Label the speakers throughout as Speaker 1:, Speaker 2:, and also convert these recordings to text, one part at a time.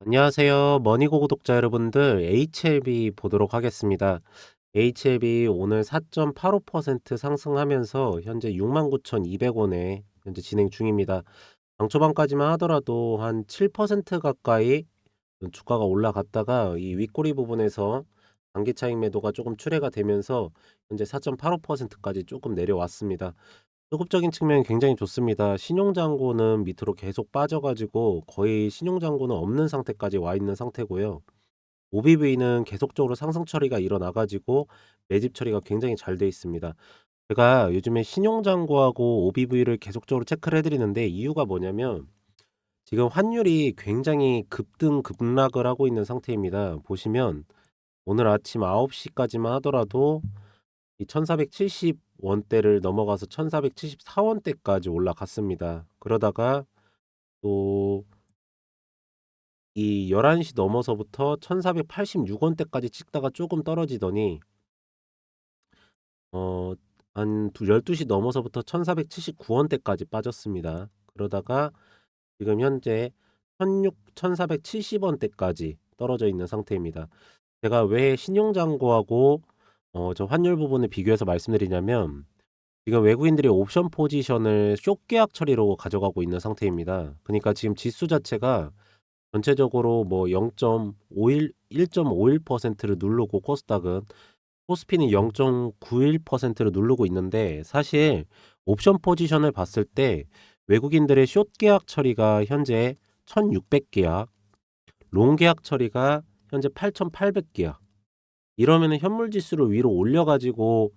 Speaker 1: 안녕하세요. 머니고 구독자 여러분들, HLB 보도록 하겠습니다. HLB 오늘 4.85% 상승하면서 현재 69,200원에 현재 진행 중입니다. 장 초반까지만 하더라도 한 7% 가까이 주가가 올라갔다가 이 윗꼬리 부분에서 단기 차익 매도가 조금 출회가 되면서 현재 4.85%까지 조금 내려왔습니다. 소급적인 측면이 굉장히 좋습니다. 신용잔고는 밑으로 계속 빠져 가지고 거의 신용잔고는 없는 상태까지 와 있는 상태고요. OBV는 계속적으로 상승 처리가 일어나 가지고 매집 처리가 굉장히 잘 돼 있습니다. 제가 요즘에 신용잔고하고 OBV를 계속적으로 체크를 해 드리는데 이유가 뭐냐면 지금 환율이 굉장히 급등 급락을 하고 있는 상태입니다. 보시면 오늘 아침 9시까지만 하더라도 이 1470원대를 넘어가서 1474원대까지 올라갔습니다. 그러다가 또 이 11시 넘어서부터 1486원대까지 찍다가 조금 떨어지더니 어, 한 12시 넘어서부터 1479원대까지 빠졌습니다. 그러다가 지금 현재 16, 1470원대까지 떨어져 있는 상태입니다. 제가 왜 신용잔고하고 어, 저 환율 부분을 비교해서 말씀드리냐면 지금 외국인들이 옵션 포지션을 숏 계약 처리로 가져가고 있는 상태입니다. 그러니까 지금 지수 자체가 전체적으로 뭐 0.51, 1.51%를 누르고 코스닥은 코스피는 0.91%를 누르고 있는데 사실 옵션 포지션을 봤을 때 외국인들의 숏 계약 처리가 현재 1600계약, 롱 계약 처리가 현재 8800계약. 이러면은 현물 지수를 위로 올려 가지고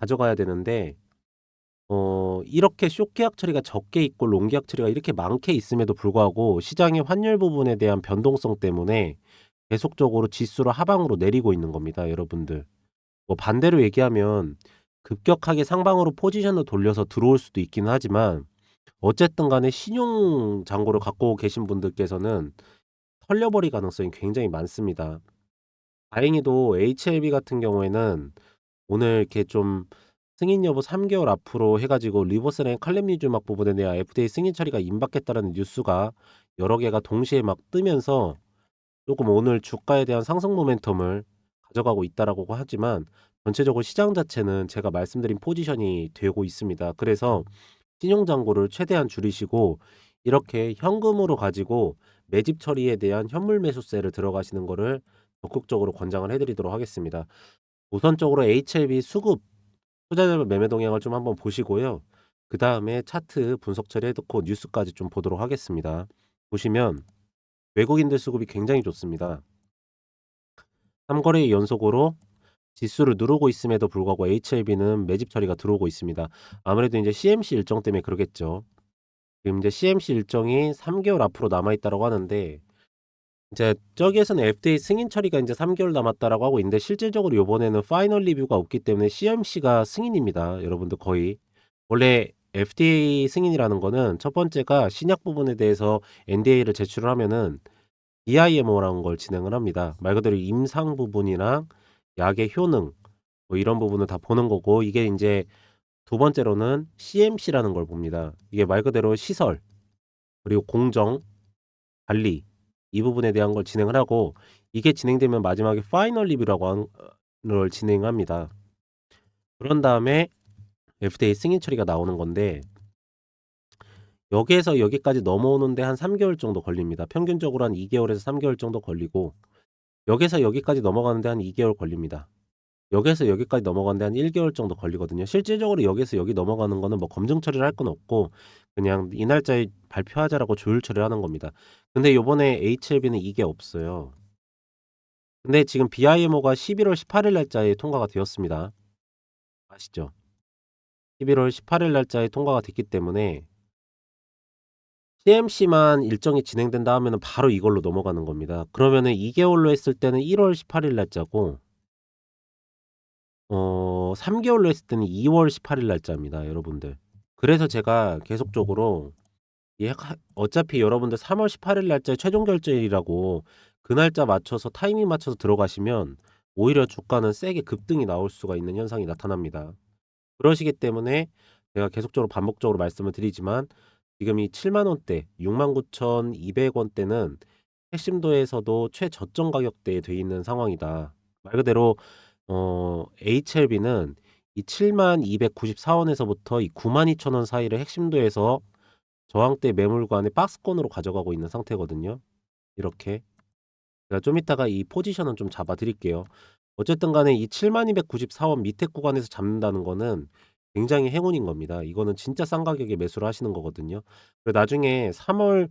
Speaker 1: 가져가야 되는데, 어, 이렇게 숏 계약 처리가 적게 있고 롱 계약 처리가 이렇게 많게 있음에도 불구하고 시장의 환율 부분에 대한 변동성 때문에 계속적으로 지수를 하방으로 내리고 있는 겁니다, 여러분들. 뭐 반대로 얘기하면 급격하게 상방으로 포지션을 돌려서 들어올 수도 있긴 하지만 어쨌든 간에 신용 잔고를 갖고 계신 분들께서는 털려버릴 가능성이 굉장히 많습니다. 다행히도 HLB 같은 경우에는 오늘 이렇게 좀 승인 여부 3개월 앞으로 해가지고 리버스랭 칼렘니주막 부분에 대한 FDA 승인 처리가 임박했다는 뉴스가 여러 개가 동시에 막 뜨면서 조금 오늘 주가에 대한 상승 모멘텀을 가져가고 있다라고 하지만 전체적으로 시장 자체는 제가 말씀드린 포지션이 되고 있습니다. 그래서 신용 잔고를 최대한 줄이시고 이렇게 현금으로 가지고 매집 처리에 대한 현물 매수세를 들어가시는 거를 적극적으로 권장을 해드리도록 하겠습니다. 우선적으로 HLB 수급 투자자별 매매 동향을 좀 한번 보시고요. 그 다음에 차트 분석 처리해놓고 뉴스까지 좀 보도록 하겠습니다. 보시면 외국인들 수급이 굉장히 좋습니다. 3거래 연속으로 지수를 누르고 있음에도 불구하고 HLB는 매집 처리가 들어오고 있습니다. 아무래도 이제 CMC 일정 때문에 그러겠죠. 지금 이제 CMC 일정이 3개월 앞으로 남아있다고 하는데 이제 저기에서는 FDA 승인 처리가 이제 3개월 남았다라고 하고 있는데 실질적으로 이번에는 파이널 리뷰가 없기 때문에 CMC가 승인입니다. 여러분들 거의 원래 FDA 승인이라는 거는 첫 번째가 신약 부분에 대해서 NDA를 제출을 하면은 DIMO라는 걸 진행을 합니다. 말 그대로 임상 부분이랑 약의 효능 뭐 이런 부분을 다 보는 거고 이게 이제 두 번째로는 CMC라는 걸 봅니다. 이게 말 그대로 시설 그리고 공정 관리 이 부분에 대한 걸 진행을 하고 이게 진행되면 마지막에 파이널 리뷰라고 하는 걸 진행합니다. 그런 다음에 FDA 승인 처리가 나오는 건데 여기에서 여기까지 넘어오는데 한 3개월 정도 걸립니다. 평균적으로 한 2개월에서 3개월 정도 걸리고 여기서 여기까지 넘어가는데 한 2개월 걸립니다. 여기에서 여기까지 넘어가는데 한 1개월 정도 걸리거든요. 실질적으로 여기에서 여기 넘어가는 거는 뭐 검증 처리를 할 건 없고 그냥 이 날짜에 발표하자라고 조율 처리를 하는 겁니다. 근데 요번에 HLB는 이게 없어요. 근데 지금 BIMO가 11월 18일 날짜에 통과가 되었습니다. 아시죠? 11월 18일 날짜에 통과가 됐기 때문에 CMC만 일정이 진행된다 하면은 바로 이걸로 넘어가는 겁니다. 그러면은 2개월로 했을 때는 1월 18일 날짜고 어 3 개월로 했을 때는 2 월 18 일 날짜입니다, 여러분들. 그래서 제가 계속적으로 예 하 어차피 여러분들 3 월 18 일 날짜에 최종 결제일이라고 그 날짜 맞춰서 타이밍 맞춰서 들어가시면 오히려 주가는 세게 급등이 나올 수가 있는 현상이 나타납니다. 그러시기 때문에 제가 계속적으로 반복적으로 말씀을 드리지만 지금 이 7만 원대, 69,200 원대는 핵심도에서도 최저점 가격대에 돼 있는 상황이다. 말 그대로 어 HLB는 이 72,294 원에서부터 이 92,000 원 사이를 핵심도에서 저항대 매물관의 박스권으로 가져가고 있는 상태거든요. 이렇게. 제가 좀 이따가 이 포지션은 좀 잡아 드릴게요. 어쨌든 간에 이 72,294원 밑에 구간에서 잡는다는 거는 굉장히 행운인 겁니다. 이거는 진짜 싼 가격에 매수를 하시는 거거든요. 그리고 나중에 3월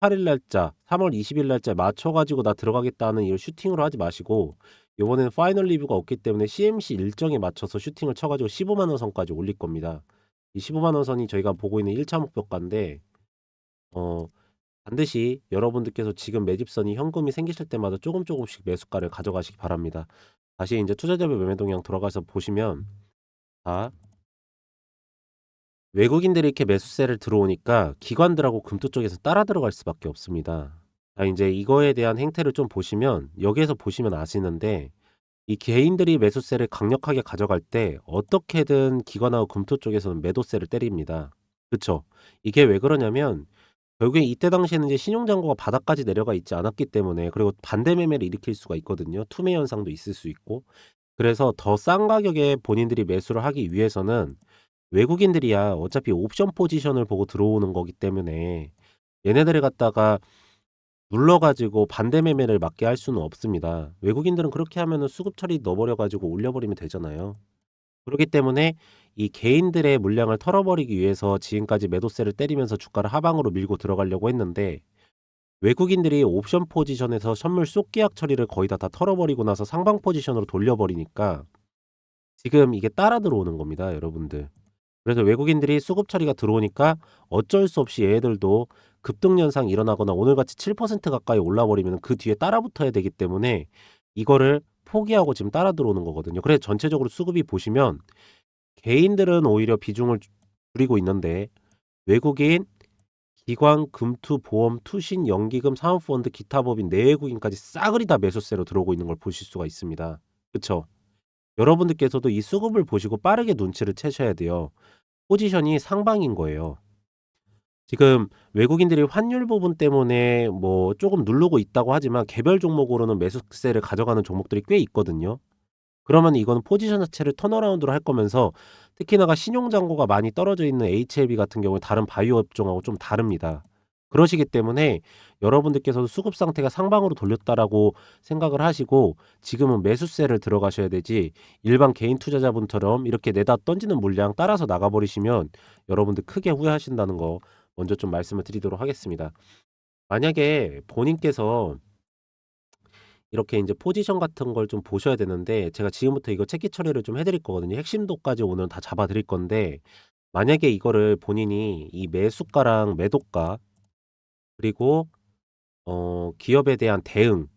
Speaker 1: 18일 날짜, 3월 20일 날짜에 맞춰 가지고 나 들어가겠다는 이 슈팅으로 하지 마시고 요번에는 파이널 리뷰가 없기 때문에 CMC 일정에 맞춰서 슈팅을 쳐 가지고 150,000원 선까지 올릴 겁니다. 이 150,000원 선이 저희가 보고 있는 1차 목표가인데 어 반드시 여러분들께서 지금 매집선이 현금이 생기실 때마다 조금 조금씩 매수가를 가져가시기 바랍니다. 다시 인제 투자자별 매매 동향 들어가서 보시면 자 외국인들이 이렇게 매수세를 들어오니까 기관들하고 금투 쪽에서 따라 들어갈 수밖에 없습니다. 자 인제 이거에 대한 행태를 좀 보시면 여기에서 보시면 아시는데 이 개인들이 매수세를 강력하게 가져갈 때 어떻게든 기관하고 금투 쪽에서는 매도세를 때립니다. 그쵸? 이게 왜 그러냐면 결국에 이때 당시에는 이제 신용잔고가 바닥까지 내려가 있지 않았기 때문에 그리고 반대 매매를 일으킬 수가 있거든요. 투매 현상도 있을 수 있고. 그래서 더 싼 가격에 본인들이 매수를 하기 위해서는 외국인들이야 어차피 옵션 포지션을 보고 들어오는 거기 때문에 얘네들을 갖다가 눌러 가지고 반대 매매를 맞게 할 수는 없습니다. 외국인들은 그렇게 하면은 수급 처리 넣어 버려 가지고 올려 버리면 되잖아요. 그렇기 때문에 이 개인들의 물량을 털어버리기 위해서 지금까지 매도세를 때리면서 주가를 하방으로 밀고 들어가려고 했는데 외국인들이 옵션 포지션에서 선물 쏙 계약 처리를 거의 다, 다 털어버리고 나서 상방 포지션으로 돌려버리니까 지금 이게 따라 들어오는 겁니다, 여러분들. 그래서 외국인들이 수급 처리가 들어오니까 어쩔 수 없이 얘들도 급등 현상이 일어나거나 오늘같이 7% 가까이 올라버리면 그 뒤에 따라 붙어야 되기 때문에 이거를 포기하고 지금 따라 들어오는 거거든요. 그래서 전체적으로 수급이 보시면 개인들은 오히려 비중을 줄이고 있는데 외국인, 기관, 금투, 보험, 투신, 연기금, 사모펀드, 기타 법인, 내외국인까지 싸그리 다 매수세로 들어오고 있는 걸 보실 수가 있습니다. 그쵸? 여러분들께서도 이 수급을 보시고 빠르게 눈치를 채셔야 돼요. 포지션이 상방인 거예요. 지금 외국인들이 환율 부분 때문에 뭐 조금 누르고 있다고 하지만 개별 종목으로는 매수세를 가져가는 종목들이 꽤 있거든요. 그러면 이거는 포지션 자체를 턴어라운드로 할 거면서 특히나가 신용 잔고가 많이 떨어져 있는 HLB 같은 경우에 다른 바이오 업종하고 좀 다릅니다. 그러시기 때문에 여러분들께서도 수급 상태가 상방으로 돌렸다라고 생각을 하시고 지금은 매수세를 들어가셔야 되지 일반 개인 투자자분처럼 이렇게 내다 던지는 물량 따라서 나가버리시면 여러분들 크게 후회하신다는 거 먼저 좀 말씀을 드리도록 하겠습니다. 만약에 본인께서 이렇게 인제 포지션 같은 걸 좀 보셔야 되는데 제가 지금부터 이거 체크 처리를 좀 해 드릴 거거든요. 핵심도까지 오늘 다 잡아 드릴 건데 만약에 이거를 본인이 이 매수가랑 매도가 그리고 어 기업에 대한 대응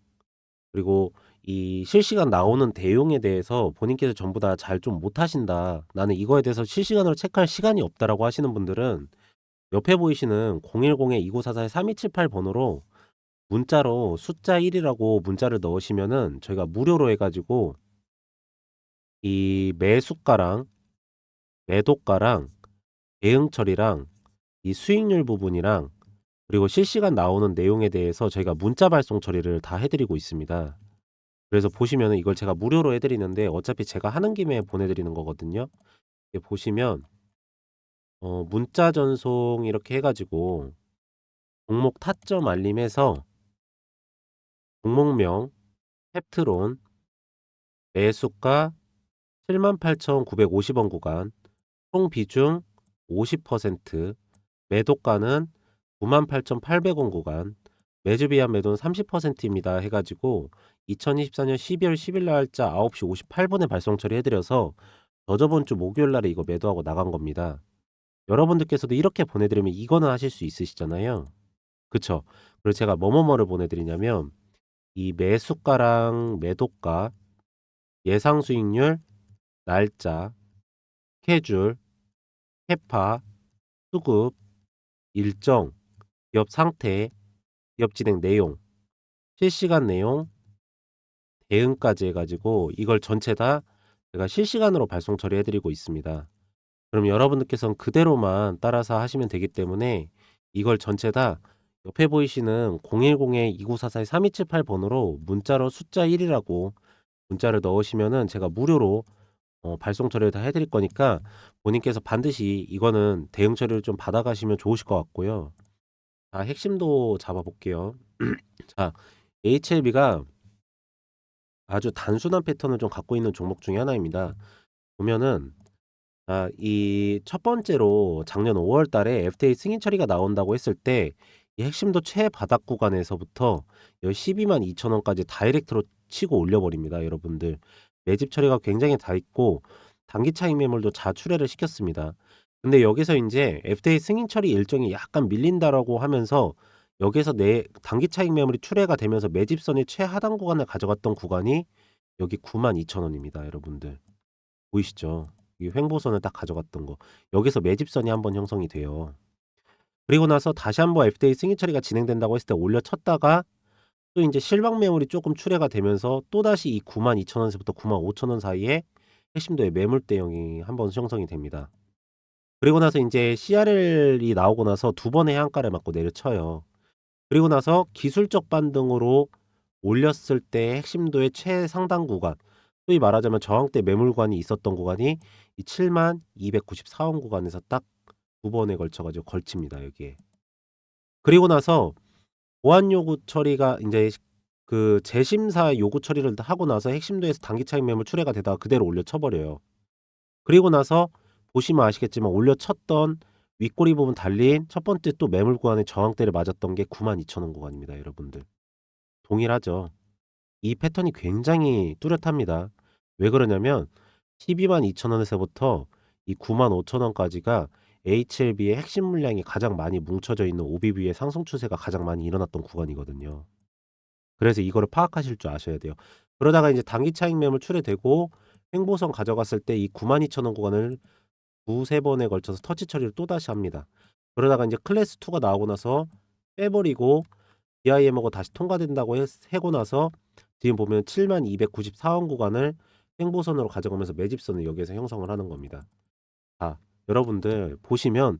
Speaker 1: 그리고 이 실시간 나오는 내용에 대해서 본인께서 전부 다 잘 좀 못하신다. 나는 이거에 대해서 실시간으로 체크할 시간이 없다라고 하시는 분들은 옆에 보이시는 010-2944-3278 번호로 문자로 숫자 1이라고 문자를 넣으시면은 저희가 무료로 해 가지고 이 매수가랑 매도가랑 대응 처리랑 이 수익률 부분이랑 그리고 실시간 나오는 내용에 대해서 저희가 문자 발송 처리를 다 해 드리고 있습니다. 그래서 보시면은 이걸 제가 무료로 해 드리는데 어차피 제가 하는 김에 보내 드리는 거거든요. 보시면 어 문자 전송 이렇게 해 가지고 종목 타점 알림해서 종목명 펩트론 매수가 78,950원 구간 총 비중 50% 매도가는 98,800원 구간 매주 비한 매도는 30%입니다 해 가지고 2024년 12월 10일 날짜 9시 58분에 발송 처리해 드려서 저저번 주 목요일 날에 이거 매도하고 나간 겁니다. 여러분들께서도 이렇게 보내 드리면 이거는 하실 수 있으시잖아요. 그쵸? 그리고 제가 뭐뭐뭐를 보내 드리냐면 이 매수가랑 매도가, 예상 수익률, 날짜, 스케줄, 캐파, 수급, 일정, 기업 상태, 기업 진행 내용, 실시간 내용, 대응까지 해 가지고 이걸 전체 다 제가 실시간으로 발송 처리해 드리고 있습니다. 그럼 여러분들께서는 그대로만 따라서 하시면 되기 때문에 이걸 전체 다 옆에 보이시는 010-2944-3278 번호로 문자로 숫자 1이라고 문자를 넣으시면은 제가 무료로 어 발송 처리를 다 해 드릴 거니까 본인께서 반드시 이거는 대응 처리를 좀 받아 가시면 좋으실 것 같고요. 자 핵심도 잡아 볼게요. 자 HLB가 아주 단순한 패턴을 좀 갖고 있는 종목 중에 하나입니다. 보면은 아 이 첫 번째로 작년 5월 달에 FTA 승인 처리가 나온다고 했을 때 이 핵심도 최바닥 구간에서부터 여122,200,000 원까지 다이렉트로 치고 올려 버립니다 여러분들. 매집 처리가 굉장히 다 있고 단기 차익 매물도 자출회를 시켰습니다. 근데 여기서 인제 FTA 승인 처리 일정이 약간 밀린다라고 하면서 여기에서 내 단기 차익 매물이 출회가 되면서 매집선이 최하단 구간을 가져갔던 구간이 여기 92,000 원입니다 여러분들. 보이시죠? 이 횡보선을 딱 가져갔던 거. 여기서 매집선이 한번 형성이 돼요. 그리고 나서 다시 한번 FTA 승인 처리가 진행된다고 했을 때 올려쳤다가 또 인제 실방 매물이 쪼끔 출회가 되면서 또다시 이 92,000 원에서부터 95,000 원 사이에 핵심도의 매물 대형이 한번 형성이 됩니다. 그리고 나서 인제 CRL이 나오고 나서 두 번의 해안가를 맞고 내려쳐요. 그리고 나서 기술적 반등으로 올렸을 때 핵심도의 최상단 구간, 소위 말하자면 저항대 매물관이 있었던 구간이 이77,294 원 구간에서 딱두 번에 걸쳐 가지고 걸칩니다 여기에. 그리고 나서 보완 요구 처리가 인제 그 재심사 요구 처리를 다 하고 나서 핵심도에서 단기 차익 매물 출회가 되다가 그대로 올려쳐 버려요. 그리고 나서 보시면 아시겠지만 올려쳤던 윗꼬리 부분 달린 첫 번째 또 매물 구간의 저항대를 맞았던 게 92,000원 구간입니다 여러분들. 동일하죠. 이 패턴이 굉장히 뚜렷합니다. 왜 그러냐면 122,200,000 원에서부터 이 95,000 원까지가 HLB의 핵심 물량이 가장 많이 뭉쳐져 있는 OBB의 상승 추세가 가장 많이 일어났던 구간이거든요. 그래서 이거를 파악하실 줄 아셔야 돼요. 그러다가 인제 단기 차익 매물 출회되고 횡보선 가져갔을 때 이 92,000원 구간을 두세 번에 걸쳐서 터치 처리를 또다시 합니다. 그러다가 인제 클래스 2가 나오고 나서 빼버리고 BIM하고 다시 통과된다고 했 하고 나서 지금 보면 77,294원 구간을 횡보선으로 가져가면서 매집선을 여기에서 형성을 하는 겁니다. 자 여러분들 보시면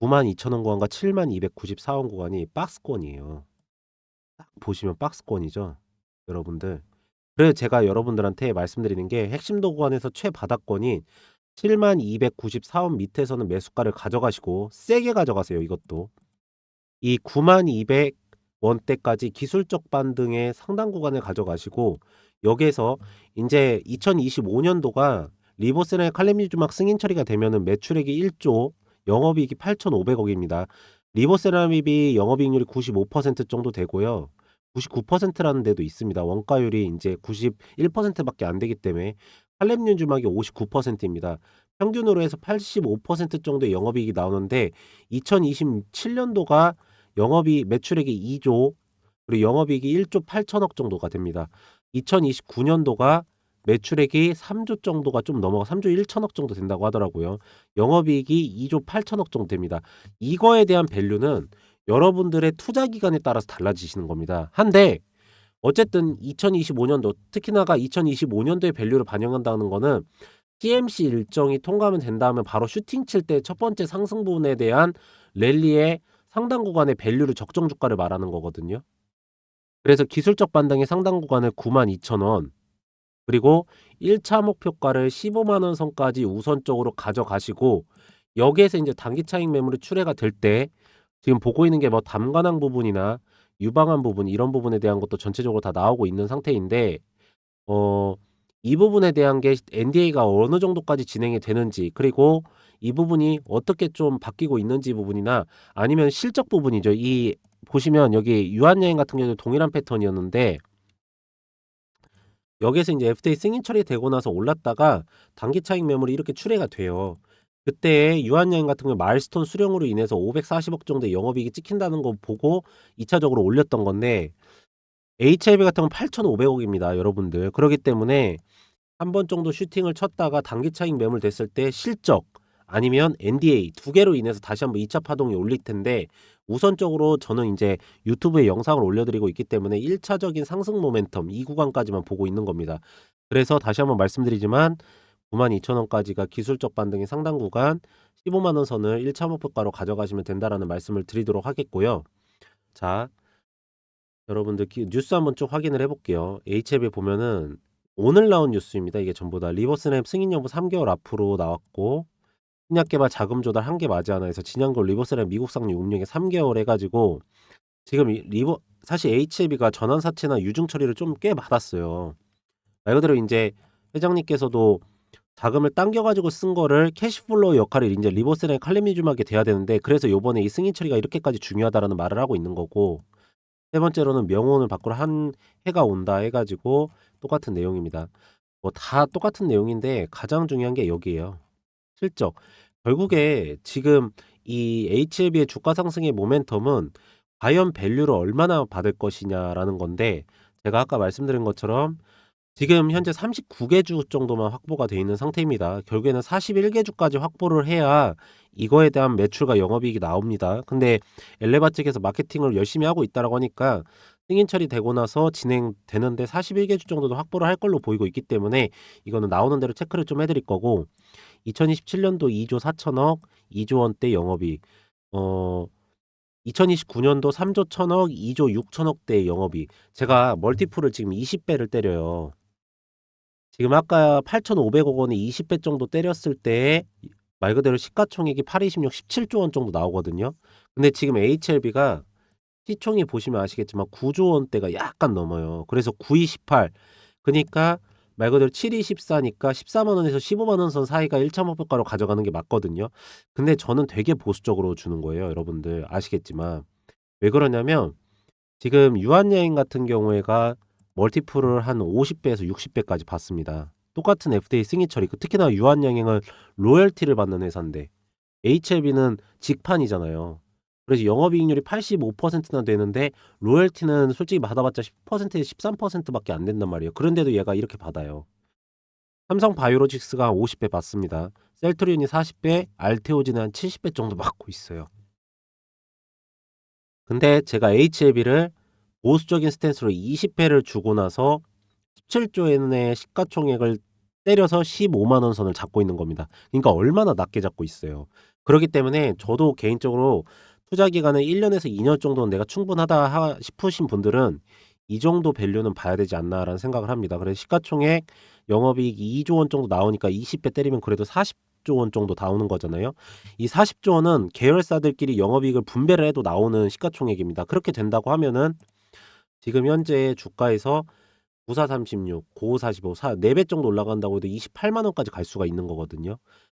Speaker 1: 92,000원 구간과 77,294원 구간이 박스권이에요. 딱 보시면 박스권이죠 여러분들. 그래서 제가 여러분들한테 말씀드리는 게 핵심도 구간에서 최바닥권 인77,294원 밑에서는 매수가를 가져가시고 세게 가져가세요 이것도. 이92,200 원대까지 기술적 반등의 상단 구간을 가져가시고 여기에서 인제 2025년도가 리보세라의 칼륨니주막 승인 처리가 되면은 매출액이 1조 영업이익이 8,500 억입니다. 리보세라믹이 영업이익률이 95% 정도 되고요. 99%라는 데도 있습니다. 원가율이 인제 91% 밖에 안 되기 때문에 칼륨니주막이 59%입니다. 평균으로 해서 85% 정도의 영업이익이 나오는데 2027년도가 영업이익 매출액이 2조 그리고 영업이익이 1조 8천억 정도가 됩니다. 2029년도가 매출액이 3조 정도가 좀 넘어가 3조 1천억 정도 된다고 하더라고요. 영업이익이 2조 8천억 정도 됩니다. 이거에 대한 밸류는 여러분들의 투자 기간에 따라서 달라지시는 겁니다. 한데 어쨌든 2025년도 특히나가 2025년도의 밸류를 반영한다는 거는 TMC 일정이 통과하면 된다면 바로 슈팅 칠 때 첫 번째 상승 부분에 대한 랠리의 상단 구간의 밸류를 적정 주가를 말하는 거거든요. 그래서 기술적 반등의 상단 구간을 92,000원 그리고 1차 목표가를 150,000원 선까지 우선적으로 가져가시고 여기에서 인제 단기 차익 매물이 출회가 될 때 지금 보고 있는 게 뭐 담관항 부분이나 유방암 부분 이런 부분에 대한 것도 전체적으로 다 나오고 있는 상태인데 어 이 부분에 대한 게 NDA가 어느 정도까지 진행이 되는지 그리고 이 부분이 어떻게 좀 바뀌고 있는지 부분이나 아니면 실적 부분이죠. 이 보시면 여기 유한여행 같은 경우는 동일한 패턴이었는데 여기에서 인제 FTA 승인 처리되고 나서 올랐다가 단기 차익 매물이 이렇게 출회가 돼요. 그때 유한여행 같은 경우 마일스톤 수령으로 인해서 540억 정도의 영업이익이 찍힌다는 거 보고 2차적으로 올렸던 건데 HLB 같은 경우는 8,500억입니다 여러분들. 그러기 때문에 한 번 정도 슈팅을 쳤다가 단기 차익 매물 됐을 때 실적 아니면 NDA 두 개로 인해서 다시 한번 2차 파동이 올릴 텐데 우선적으로 저는 인제 유튜브에 영상을 올려드리고 있기 때문에 1차적인 상승 모멘텀 이 구간까지만 보고 있는 겁니다. 그래서 다시 한번 말씀드리지만 92,000 원까지가 기술적 반등의 상단 구간 150,000원 선을 1차 목표가로 가져가시면 된다라는 말씀을 드리도록 하겠고요. 자, 여러분들 기- 뉴스 한번 쭉 확인을 해볼게요. HLB 보면은 오늘 나온 뉴스입니다. 이게 전부 다 리버스램 승인 여부 3개월 앞으로 나왔고 신약 개발 자금 조달 한개 맞이 하나 해서 진양골 리버스램 미국 상류 운영에 3개월 해가지고 지금 이 리버 사실 HLB가 전환 사채나 유증 처리를 좀 꽤 받았어요. 말 그대로 이제 회장님께서도 자금을 당겨가지고 쓴 거를 캐시플로우 역할을 이제 리버스램 칼리미즘하게 돼야 되는데 그래서 요번에 이 승인 처리가 이렇게까지 중요하다라는 말을 하고 있는 거고 세 번째로는 명호는 밖으로 한 해가 온다 해가지고 똑같은 내용입니다. 뭐 다 똑같은 내용인데 가장 중요한 게 여기에요. 실적. 결국에 지금 이 HLB의 주가 상승의 모멘텀은 과연 밸류를 얼마나 받을 것이냐라는 건데 제가 아까 말씀드린 것처럼 지금 현재 39개 주 정도만 확보가 돼 있는 상태입니다. 결국에는 41개 주까지 확보를 해야 이거에 대한 매출과 영업이익이 나옵니다. 근데 엘레바 측에서 마케팅을 열심히 하고 있다라고 하니까 승인 처리되고 나서 진행되는데 41개 주 정도도 확보를 할 걸로 보이고 있기 때문에 이거는 나오는 대로 체크를 좀 해드릴 거고 2027년도 2조 4천억, 2조 원대 영업이익, 어 2029년도 3조 1천억, 2조 6천억대 영업이익. 제가 멀티플을 지금 20배를 때려요. 지금 아까 8,500억 원에 20배 정도 때렸을 때 말 그대로 시가총액이 8, 26, 17조 원 정도 나오거든요. 근데 지금 HLB가 시총이 보시면 아시겠지만 9조 원대가 약간 넘어요. 그래서 9, 2, 18. 그러니까 말 그대로 7, 2, 14니까 14만 원에서 15만 원 선 사이가 1차 목표가로 가져가는 게 맞거든요. 근데 저는 되게 보수적으로 주는 거예요, 여러분들. 아시겠지만. 왜 그러냐면 지금 유한여행 같은 경우에가 멀티플을 한 50배에서 60배까지 받습니다. 똑같은 FDA 승인 처리. 그 특히나 유한여행은 로열티를 받는 회사인데 HLB는 직판이잖아요. 그래서 영업이익률이 85%나 되는데 로열티는 솔직히 받아봤자 10%에 13%밖에 안 된단 말이에요. 그런데도 얘가 이렇게 받아요. 삼성 바이오로직스가 50배 받습니다. 셀트리온이 40배, 알테오진은 한 70배 정도 받고 있어요. 근데 제가 HLB를 보수적인 스탠스로 20배를 주고 나서 17조 엔의 시가총액을 때려서 15만 원 선을 잡고 있는 겁니다. 그러니까 얼마나 낮게 잡고 있어요. 그렇기 때문에 저도 개인적으로 투자 기간은 1년에서 2년 정도는 내가 충분하다 하- 싶으신 분들은 이 정도 밸류는 봐야 되지 않나라는 생각을 합니다. 그래서 시가총액 영업이익 2조 원 정도 나오니까 20배 때리면 그래도 40조 원 정도 나오는 거잖아요. 이 40조 원은 계열사들끼리 영업이익을 분배를 해도 나오는 시가총액입니다. 그렇게 된다고 하면은 지금 현재 주가에서 9436, 9545, 4, 4배 정도 올라간다고 해도 28만 원까지 갈 수가 있는 거거든요.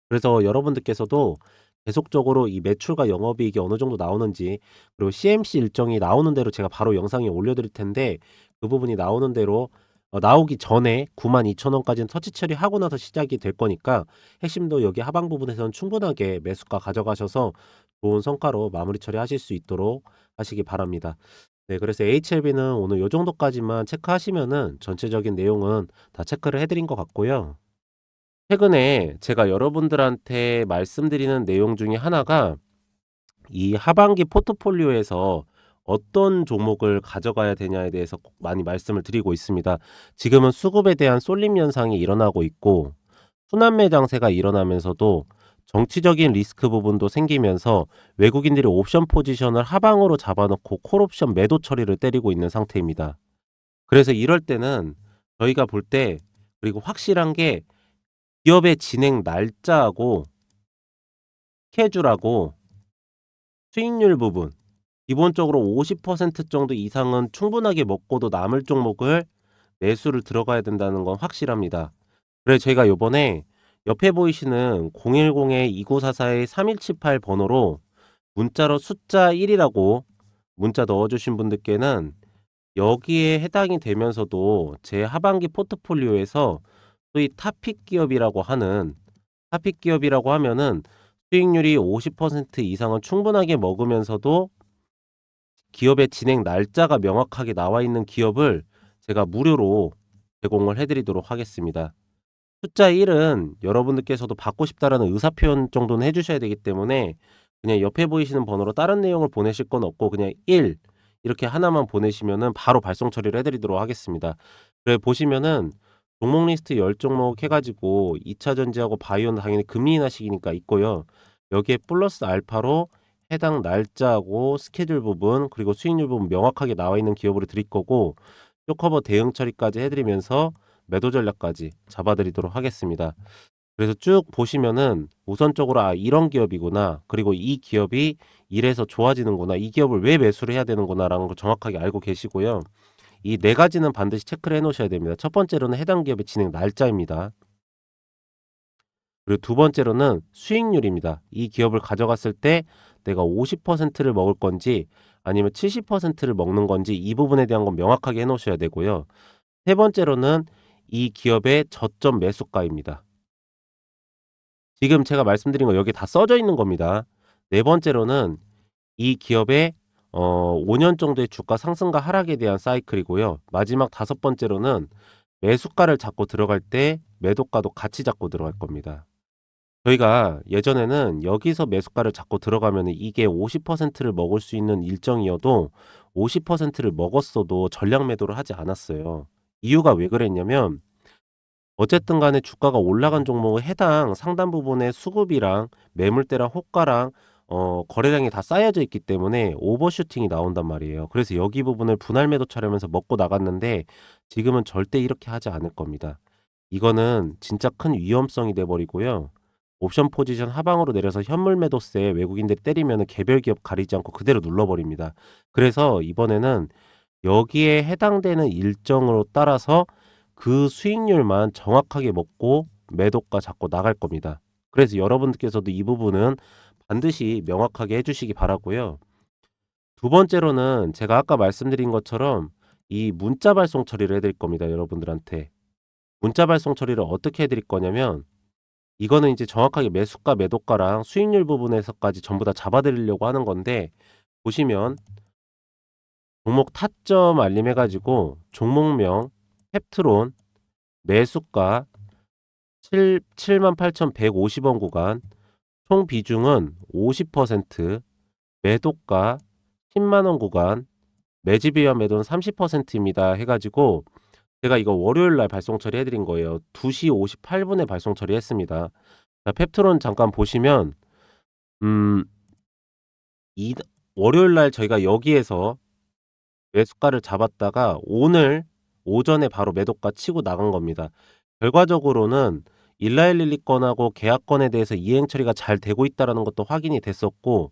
Speaker 1: 그래서 여러분들께서도 계속적으로 이 매출과 영업이익이 어느 정도 나오는지 그리고 CMC 일정이 나오는 대로 제가 바로 영상에 올려드릴 텐데 그 부분이 나오는 대로 어, 나오기 전에 9만 2천 원까지는 터치 처리하고 나서 시작이 될 거니까 핵심도 여기 하방 부분에서는 충분하게 매수가 가져가셔서 좋은 성과로 마무리 처리하실 수 있도록 하시기 바랍니다. 네, 그래서 HLB는 오늘 요 정도까지만 체크하시면은 전체적인 내용은 다 체크를 해드린 것 같고요. 최근에 제가 여러분들한테 말씀드리는 내용 중에 하나가 이 하반기 포트폴리오에서 어떤 종목을 가져가야 되냐에 대해서 꼭 많이 말씀을 드리고 있습니다. 지금은 수급에 대한 쏠림 현상이 일어나고 있고 순환매 장세가 일어나면서도 정치적인 리스크 부분도 생기면서 외국인들이 옵션 포지션을 하방으로 잡아놓고 콜옵션 매도 처리를 때리고 있는 상태입니다. 그래서 이럴 때는 저희가 볼 때 그리고 확실한 게 기업의 진행 날짜하고 스케줄하고 수익률 부분 기본적으로 50% 정도 이상은 충분하게 먹고도 남을 종목을 매수를 들어가야 된다는 건 확실합니다. 그래서 제가 요번에 옆에 보이시는 010-2944-3178 번호로 문자로 숫자 1이라고 문자 넣어주신 분들께는 여기에 해당이 되면서도 제 하반기 포트폴리오에서 소위 타픽 기업이라고 하는 타픽 기업이라고 하면은 수익률이 50% 이상은 충분하게 먹으면서도 기업의 진행 날짜가 명확하게 나와 있는 기업을 제가 무료로 제공을 해드리도록 하겠습니다. 숫자 1은 여러분들께서도 받고 싶다라는 의사 표현 정도는 해주셔야 되기 때문에 그냥 옆에 보이시는 번호로 다른 내용을 보내실 건 없고 그냥 1 이렇게 하나만 보내시면은 바로 발송 처리를 해드리도록 하겠습니다. 그래 보시면은 종목 리스트 10종목 해가지고 2차 전지하고 바이오는 당연히 금리 인하 시기니까 있고요. 여기에 플러스 알파로 해당 날짜하고 스케줄 부분 그리고 수익률 부분 명확하게 나와 있는 기업으로 드릴 거고 쇼커버 대응 처리까지 해드리면서 매도 전략까지 잡아드리도록 하겠습니다. 그래서 쭉 보시면은 우선적으로 아 이런 기업이구나 그리고 이 기업이 이래서 좋아지는구나 이 기업을 왜 매수를 해야 되는구나라는 걸 정확하게 알고 계시고요. 이 네 가지는 반드시 체크를 해 놓으셔야 됩니다. 첫 번째로는 해당 기업의 진행 날짜입니다. 그리고 두 번째로는 수익률입니다. 이 기업을 가져갔을 때 내가 50%를 먹을 건지 아니면 70%를 먹는 건지 이 부분에 대한 건 명확하게 해 놓으셔야 되고요. 세 번째로는 이 기업의 저점 매수가입니다. 지금 제가 말씀드린 거 여기 다 써져 있는 겁니다. 네 번째로는 이 기업의 어 5년 정도의 주가 상승과 하락에 대한 사이클이고요. 마지막 다섯 번째로는 매수가를 잡고 들어갈 때 매도가도 같이 잡고 들어갈 겁니다. 저희가 예전에는 여기서 매수가를 잡고 들어가면 이게 50%를 먹을 수 있는 일정이어도 50%를 먹었어도 전량 매도를 하지 않았어요. 이유가 왜 그랬냐면 어쨌든 간에 주가가 올라간 종목은 해당 상단 부분의 수급이랑 매물대랑 호가랑 어, 거래량이 다 쌓여져 있기 때문에 오버슈팅이 나온단 말이에요. 그래서 여기 부분을 분할 매도 처리하면서 먹고 나갔는데 지금은 절대 이렇게 하지 않을 겁니다. 이거는 진짜 큰 위험성이 돼 버리고요. 옵션 포지션 하방으로 내려서 현물 매도세 외국인들이 때리면 개별 기업 가리지 않고 그대로 눌러버립니다. 그래서 이번에는 여기에 해당되는 일정으로 따라서 그 수익률만 정확하게 먹고 매도가 잡고 나갈 겁니다. 그래서 여러분들께서도 이 부분은 반드시 명확하게 해주시기 바라고요. 두 번째로는 제가 아까 말씀드린 것처럼 이 문자 발송 처리를 해드릴 겁니다. 여러분들한테. 문자 발송 처리를 어떻게 해드릴 거냐면 이거는 이제 정확하게 매수가, 매도가랑 수익률 부분에서까지 전부 다 잡아드리려고 하는 건데 보시면 종목 타점 알림 해가지고 종목명 펩트론 매수가 7, 78,150원 구간 총 비중은 50% 매도가 10만원 구간 매집이와 매도는 30%입니다 해가지고 제가 이거 월요일 날 발송 처리해드린 거예요. 2시 58분에 발송 처리했습니다. 자, 펩트론 잠깐 보시면 음, 이, 월요일 날 저희가 여기에서 매수가를 잡았다가 오늘 오전에 바로 매도가 치고 나간 겁니다. 결과적으로는 일라일릴리 건하고 계약건에 대해서 이행 처리가 잘 되고 있다라는 것도 확인이 됐었고